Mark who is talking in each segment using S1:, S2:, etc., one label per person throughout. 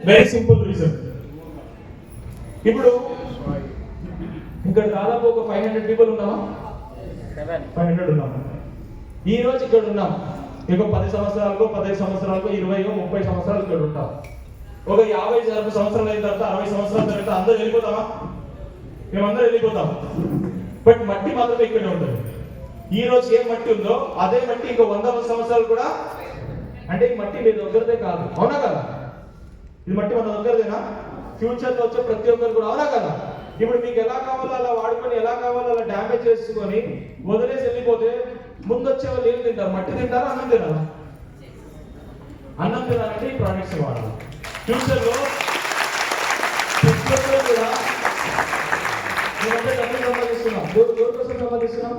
S1: Very simple reason ఇప్పుడు ఇక్కడ దాదాపు ఒక ఫైవ్ హండ్రెడ్ పీపుల్ ఉన్నామా? ఫైవ్ హండ్రెడ్ ఉన్నాం ఈ రోజు ఇక్కడ ఉన్నాం. ఇంకో పది సంవత్సరాలకు పదహైదు సంవత్సరాలకు ఇరవై ముప్పై సంవత్సరాలు ఇక్కడ ఉంటాం. ఒక యాభై అరవై సంవత్సరాలు అయిన తర్వాత అరవై సంవత్సరాల తర్వాత అందరూ వెళ్ళిపోతామా? మేమందరూ వెళ్ళిపోతాం. బట్ మట్టి మాత్రమే ఇక్కడే ఉంటుంది. ఈ రోజు ఏ మట్టి ఉందో అదే మట్టి ఇంకో వంద సంవత్సరాలు కూడా అంటే ఈ మట్టి మీ దగ్గరదే కాదు. అవునా కదా? ఇది మట్టి మన అందరిదేనా? ఫ్యూచర్లో వచ్చే ప్రతి ఒక్కరు కూడా అవునా కదా? ఇప్పుడు మీకు ఎలా కావాలో అలా వాడుకొని ఎలా కావాలో అలా డ్యామేజ్ చేసుకొని వదిలేసి వెళ్ళిపోతే ముందు వచ్చే వాళ్ళు ఏం తింటారు? మట్టి తింటారా అన్నం తినారా? అన్నం తినాలంటే ఈ ప్రోడక్ట్స్ వాడాలి ఫ్యూచర్లో ప్రతి ఒక్కరు కూడా మేమంటే డబ్బులు సంపాదిస్తున్నాం. ఎవరు కోసం సంపాదిస్తున్నాం.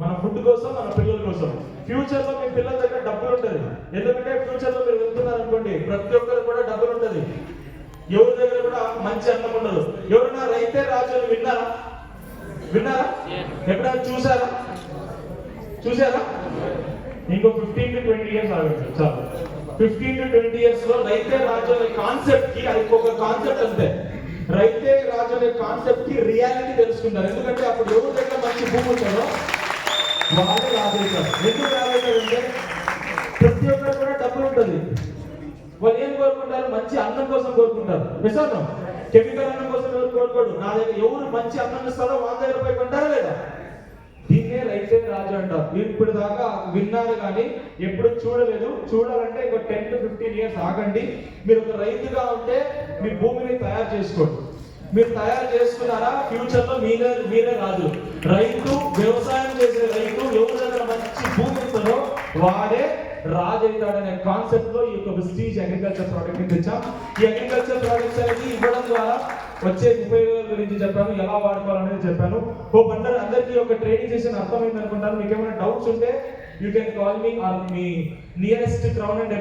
S1: మన ఫుడ్ కోసం మన పిల్లల కోసం. ఫ్యూచర్లో మీ పిల్లల దగ్గర డబ్బులు ఉంటుంది ఎందుకంటే ఫ్యూచర్లో మీరు వెళ్తున్నారు అనుకోండి ప్రతి ఒక్కరు కూడా డబ్బులు ఉంటుంది ఎవరి దగ్గర కూడా మంచి అన్నం ఉండదు. ఎవరైనా రైతే రాజు అని విన్నారా? విన్నారా ఎప్పుడైనా చూసారా? చూసారా? ఇంకో ఫిఫ్టీన్ టు ట్వంటీ ఇయర్స్ ఆగండి చాలు. ఫిఫ్టీన్ టు ట్వంటీ ఇయర్స్లో రైతే రాజు అనే కాన్సెప్ట్కి అది ఒక కాన్సెప్ట్ అంతే. రైతే రాజు అనే కాన్సెప్ట్కి రియాలిటీ తెలుసుకుంటారు. ఎందుకంటే అప్పుడు ఎవరి దగ్గర మంచి భూమి ఉంటుందో వాళ్ళే రాజవుతారు ఎందుకు రాజవుతారంటే ప్రతి ఒక్కరు కూడా డబ్బులు ఉంటుంది. వాళ్ళు ఏం కోరుకుంటారు? మంచి అన్నం కోసం కోరుకుంటారు. విశాఖం కెమికల్ అన్నం కోసం ఎవరు కోరుకోడు? నా దగ్గర ఎవరు మంచి అన్నం ఇస్తారో వాళ్ళ దగ్గర పోయి కొంటారా లేదా? దీన్నే రైతే రాజు అంటారు. మీరు ఇప్పుడు దాకా విన్నారు కానీ ఎప్పుడు చూడలేదు. చూడాలంటే ఇంకో టెన్ టు ఫిఫ్టీన్ ఇయర్స్ ఆగండి. మీరు ఒక రైతుగా ఉంటే మీ భూమిని తయారు చేసుకోండి. మీరు తయారు చేసుకున్నారా? ఫ్యూచర్లో మీరే మీరే రాజు రైతు వ్యవసాయం చేసే రైతు ఎవరి మంచి భూమి వాడే రాజు అవుతాడనే కాన్సెప్ట్లో ఈ యొక్క విస్టీజ్ అగ్రికల్చర్ ప్రోడక్ట్ని తెచ్చాం. ఈ అగ్రికల్చర్ ప్రోడక్ట్స్ అనేది ఇవ్వడం ద్వారా వచ్చే ఉపయోగాల గురించి చెప్పాను ఎలా వాడుకోవాలనేది చెప్పాను. ఓ బండర్ అందరికీ ఒక ట్రైనింగ్ సెషన్ అర్థమైంది అనుకుంటాను మీకు ఏమైనా డౌట్స్ ఉంటే you can call me or me nearest crown and